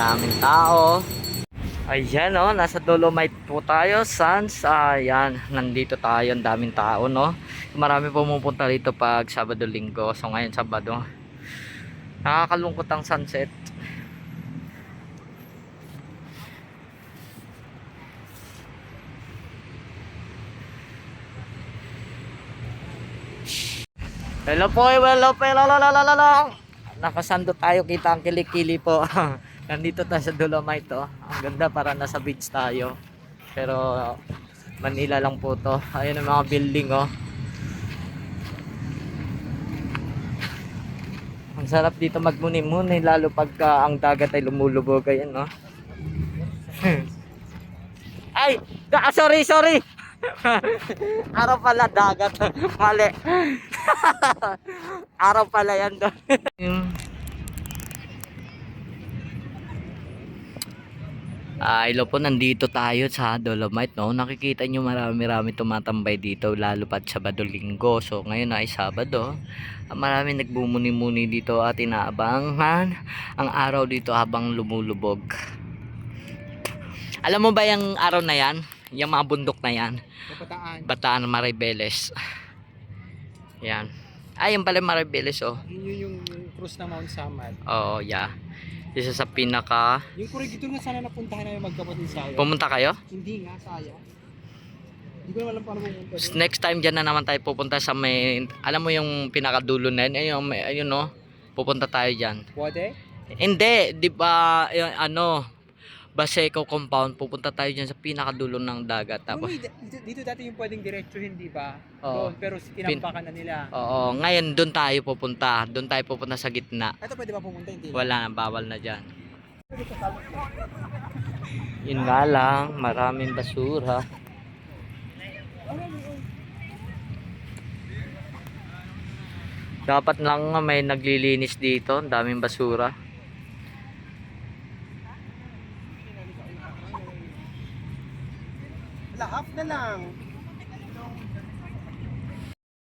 Daming tao. Ayan oh, nasa Dolomite po tayo, Sans. Ayan, nandito tayo, ang daming tao, no? Marami pumupunta rito pag Sabado Linggo. So ngayon Sabado. Nakakalungkot ang sunset. Hello po, hello po, hello, hello, hello, hello. Nakasando tayo, kita ang kilikili po. Nandito tayo sa Dolomite, oh. Ang ganda, para nasa beach tayo. Pero, Manila lang po to. Ayun ang mga building, oh. Ang sarap dito magmuni-muni, lalo pagka ang dagat ay lumulubog. Ayan, no? ay! Ah, sorry, sorry! Araw pala dagat. Mali. Araw pala yan doon. Ah, hello po, nandito tayo sa Dolomite, no? Nakikita nyo marami-rami tumatambay dito, lalo pat Sabado Linggo. So, ngayon ay Sabado. Ah, Marami nagbumuni-muni dito at inaabangan ang araw dito habang lumulubog. Alam mo ba yung araw na yan? Yung mga bundok na yan? Kapataan. Bataan Maribeles. Yan. Ay, yung pala Maribeles, oh. Yun yun yung, yung cruise ng Mount Samad. Oo, yeah. Isa sa pinaka... Yung corregidor nga sana napuntahan namin magkapatid sayo. Pumunta kayo? Hindi nga, sayang. Hindi ko naman alam paano pumunta doon. Next time dyan na naman tayo pupunta sa may... Alam mo yung pinakadulo na yun? Ayun, may, ayun no? Pupunta tayo dyan. Pwede? Hindi, di ba, yung ano, Baseco compound, pupunta tayo dyan sa pinakadulo ng dagat. Tapos, dito, dito dati yung pwedeng diretsuhin, di ba? Oo. Doon, pero tinampakan na nila. oo, ngayon doon tayo pupunta. Doon tayo pupunta sa gitna. Ito pwede ba pumunta? Hindi. Wala na, bawal na dyan. Yun nga lang, maraming basura. Dapat lang nga may naglilinis dito, ang daming basura. half na lang.